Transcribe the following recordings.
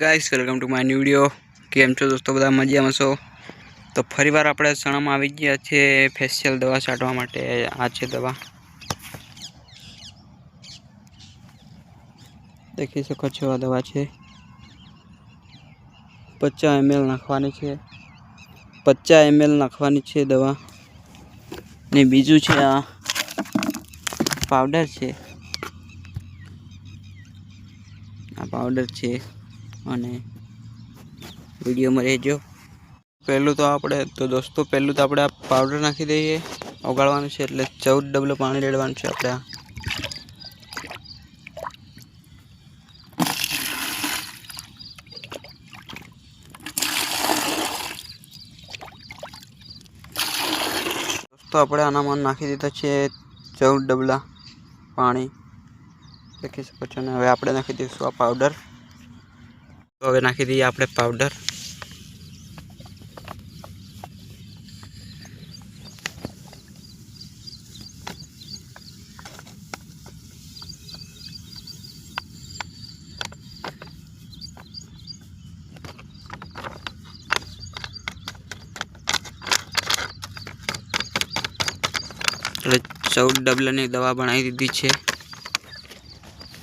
Guys, welcome to my new video. કેમ છો દોસ્તો? બધા મજામાં છો? તો ફરીવાર આપણે સણામાં આવી ગયા છે ફેશિયલ દવા છાંટવા માટે. આ છે દવા. દેખી શકો છો આ દવા છે. પચાસ એમએલ નાખવાની છે. પચાસ એમએલ નાખવાની છે દવા. ને બીજું છે આ પાવડર છે. આ પાવડર છે. અને વિડીયોમાં રહેજો. પહેલું તો આપણે, તો દોસ્તો, પહેલું તો આપણે આ પાવડર નાખી દઈએ. ઓગાળવાનું છે એટલે ચૌદ ડબલું પાણી રેડવાનું છે આપણે દોસ્તો, આપણે આનામાં નાખી દીધા છે ચૌદ ડબલા પાણી. લખી શકો છો ને, હવે આપણે નાખી દઈશું આ પાવડર તો હવે નાખી દઈએ આપણે પાવડર એટલે ચૌદ ડબલાની દવા બનાવી દીધી છે.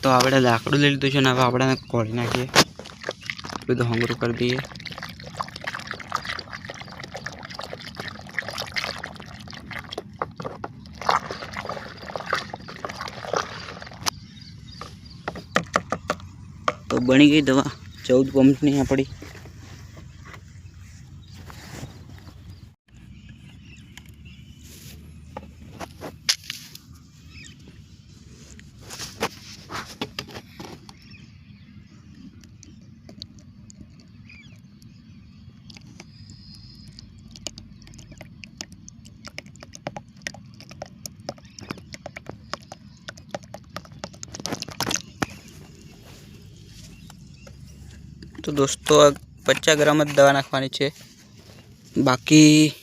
તો આપણે લાકડું લઈ લીધું છે ને, હવે આપણે કોળી નાખીએ. બધું હંગરું કરી દઈએ તો બની ગઈ દવા ચૌદ પંપની આપણી તો દોસ્તો, આ પચાસ ગ્રામ જ દવા નાખવાની છે. બાકી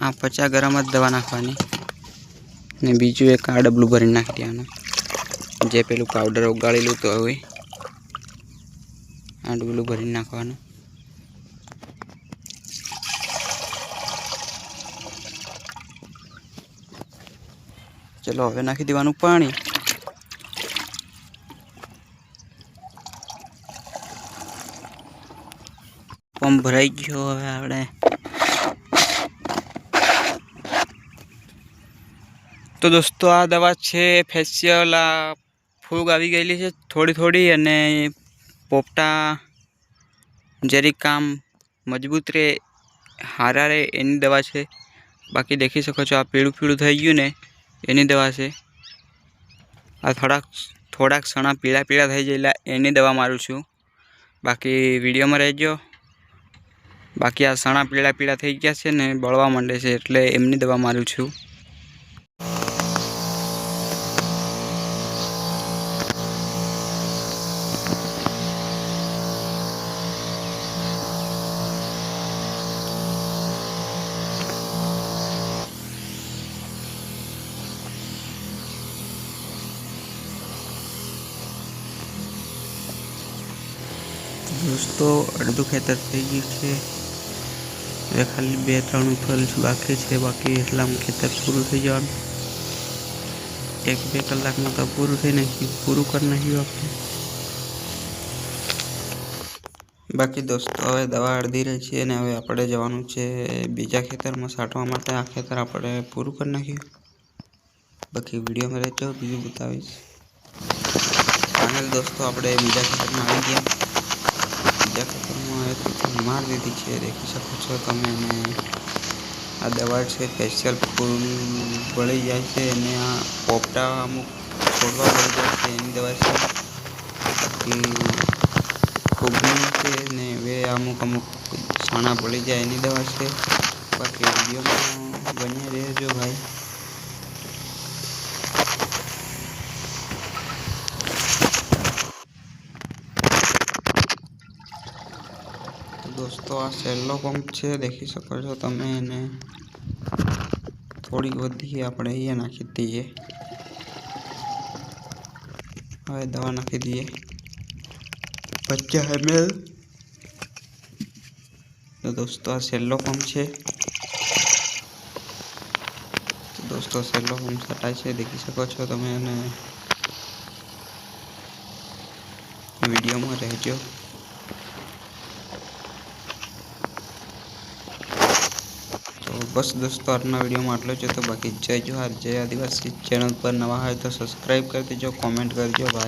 આ પચાસ ગ્રામ જ દવા નાખવાની. ને બીજું એક આ ડબલું ભરીને નાખી દેવાનું. જે પેલું પાવડર ઉગાડેલું તો હવે આ ડબલું ભરીને નાખવાનું. ચલો, હવે નાખી દેવાનું પાણી. પંપ ભરાઈ ગયો હવે આપણે. તો દોસ્તો, આ દવા છે ફેશિયલ આ ફૂગ આવી ગયેલી છે થોડી થોડી અને પોપટા જરીક કામ મજબૂત રહે હારા રહે એની દવા છે. બાકી દેખી શકો છો, આ પીળું પીળું થઈ ગયું ને, એની દવા છે. આ થોડાક થોડાક સણા પીળા પીળા થઈ ગયેલા, એની દવા મારું છું. બાકી વિડીયોમાં રહેજો. બાકી આ સણા પીળા પીળા થઈ ગયા છે ને બળવા માંડે છે એટલે એમની દવા મારું છું. દોસ્તો, અડધું ખેતર થઈ ગયું છે. હવે ખાલી બે ત્રણ ફલ બાકી છે. બાકી એટલામાં ખેતર પૂરું થઈ જવાનું. એક બે કલાકમાં તો પૂરું થઈ નાખ્યું. પૂરું કરી નાખ્યું આપણે. બાકી દોસ્તો, હવે દવા અડધી રહી છે અને હવે આપણે જવાનું છે બીજા ખેતરમાં. છાંટવા માટે આ ખેતર આપણે પૂરું કરી નાખ્યું. બાકી વિડીયોમાં રહેજો. બીજું બતાવીશ. ફાઇનલ દોસ્તો, આપણે બીજા ખેતરમાં આવી ગયા. માર દીધી છે, દેખી શકો છો તમે અને આ દવા છે સ્પેશિયલ ફૂલ બળી જાય છે અને આ પોપટા અમુક છોડવા મળી જાય છે, એની દવા છે. બાકી કોબી છે ને હવે અમુક અમુક છાણા બળી જાય એની દવા છે. બાકી વિડીયોમાં બન્યા રહેજો ભાઈ. દોસ્તો આ સેલ્લો પંપ છે દેખી શકો છો તમે એને થોડી બધી આપણે અહીંયા નાખી દઈએ હવે દવા નાખી દઈએ પચાસ એમએલ તો દોસ્તો આ છેલ્લો પંપ છે તો દોસ્તો છેલ્લો પંપ છટાય છે દેખી શકો છો તમે અને વિડીયોમાં રહેજો તો બસ દોસ્તો, આજના વિડીયોમાં આટલો છે તો બાકી જય જોહાર, જય આદિવાસી ચેનલ પર નવા હોય તો સબસ્ક્રાઈબ કરી દેજો કોમેન્ટ કરજો ભાઈ